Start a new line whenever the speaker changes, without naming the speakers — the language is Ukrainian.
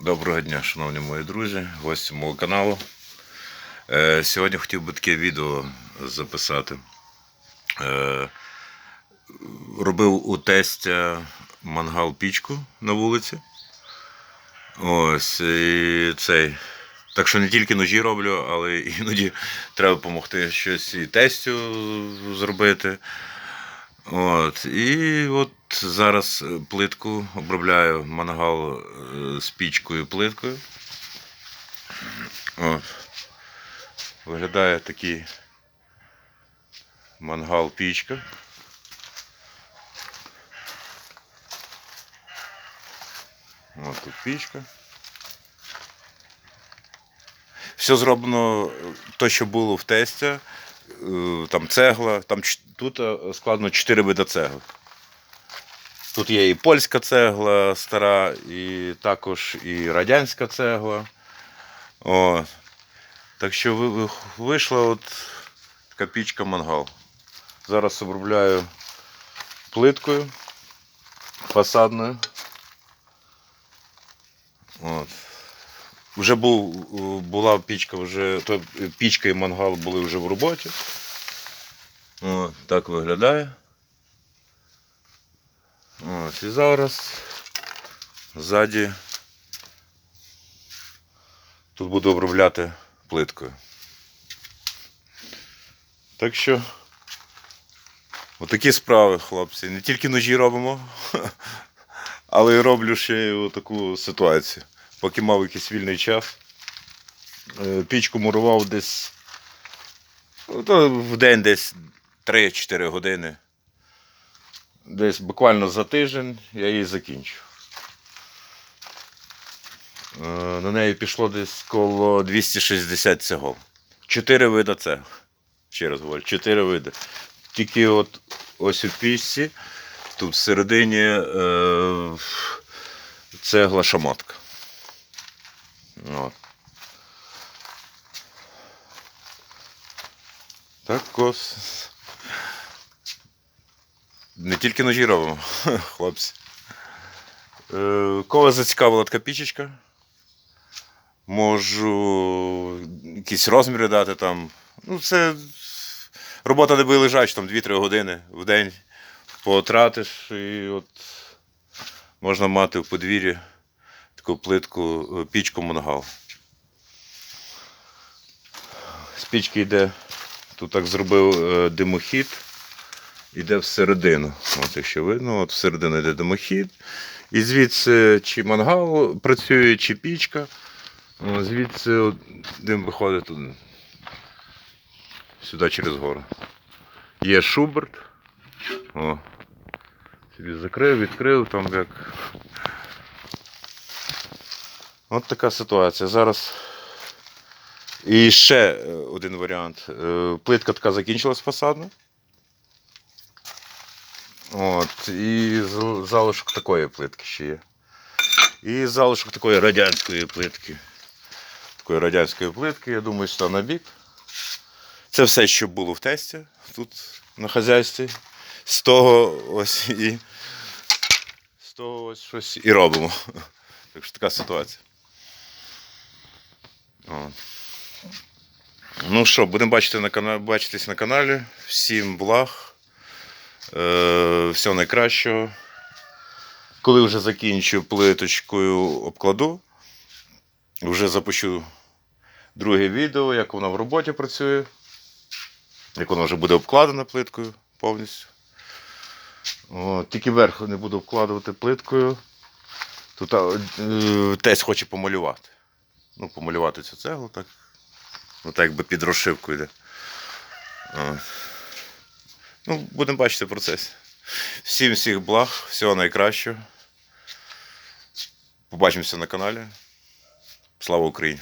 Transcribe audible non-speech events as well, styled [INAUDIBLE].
Доброго дня, шановні мої друзі, гості мого каналу. Е, Сьогодні хотів би таке відео записати. Е, Робив у тестя мангал пічку на вулиці. Ось і цей. Так що не тільки ножі роблю, але [LAUGHS] іноді треба допомогти щось і тестю зробити. От, і от зараз е, плитку обробляю мангал е, з пічкою плиткою. От. Виглядає такий мангал пічка. От тут пічка. Все зроблено те, що було в тесті. Е, Там цегла, там тут е, складно 4 види цегли. Тут є і польська цегла стара, і також і радянська цегла. О. Так що ви- ви- вийшла от така пічка мангал. Зараз обробляю плиткою фасадною. От. Вже був, була пічка, вже, то пічка і мангал були вже в роботі. От, так виглядає. От, і зараз ззаді тут буду обробляти плиткою. Так що отакі справи, хлопці. Не тільки ножі робимо, [LAUGHS] але й роблю ще й таку ситуацію. Поки мав якийсь вільний час. Е, Пічку мурував десь ну, то в день десь 3-4 години. Десь буквально за тиждень я її закінчу. Е, На неї пішло десь коло 260 цегол. Чотири види цегл. Ще раз говорю, чотири види. Тільки от ось у пічці, тут всередині е, цегла шамотка. От. Так ось. Не тільки ножі робимо, [LAUGHS] хлопці. Е, Кого зацікавила така пічечка? Можу якісь розміри дати там. Ну, це робота не буде лежача, там 2-3 години в день потратиш і от можна мати в подвір'ї таку плитку, е, пічку мангал. З пічки йде, тут так зробив е, димохід, йде всередину. От якщо видно, от всередину йде димохід. І звідси чи мангал працює, чи пічка. Звідси от дим виходить тут, сюди через гору. Є шуберт. О. Собі закрив, відкрив, там як От така ситуація. Зараз. І ще е, один варіант. Е, Плитка така закінчилась фасадна. От, і залишок такої плитки ще є. І залишок такої радянської плитки. Такої радянської плитки, я думаю, сюди на бік. Це все, що було в тесті тут на хазяйстві. З того ось і з того ось щось і робимо. Так що така ситуація. Ну що, будемо бачити на каналі, бачитись на каналі. Всім благ. Е, всього найкращого. Коли вже закінчу плиточкою обкладу, вже запущу друге відео, як вона в роботі працює, як вона вже буде обкладена плиткою повністю. О, тільки верх не буду обкладувати плиткою. Тут е, тесть хоче помалювати. Ну, помалювати цю цеглу так. Ну, так якби під розшивку йде. Ну, будемо бачити процес. Всім всіх благ, всього найкращого. Побачимося на каналі. Слава Україні!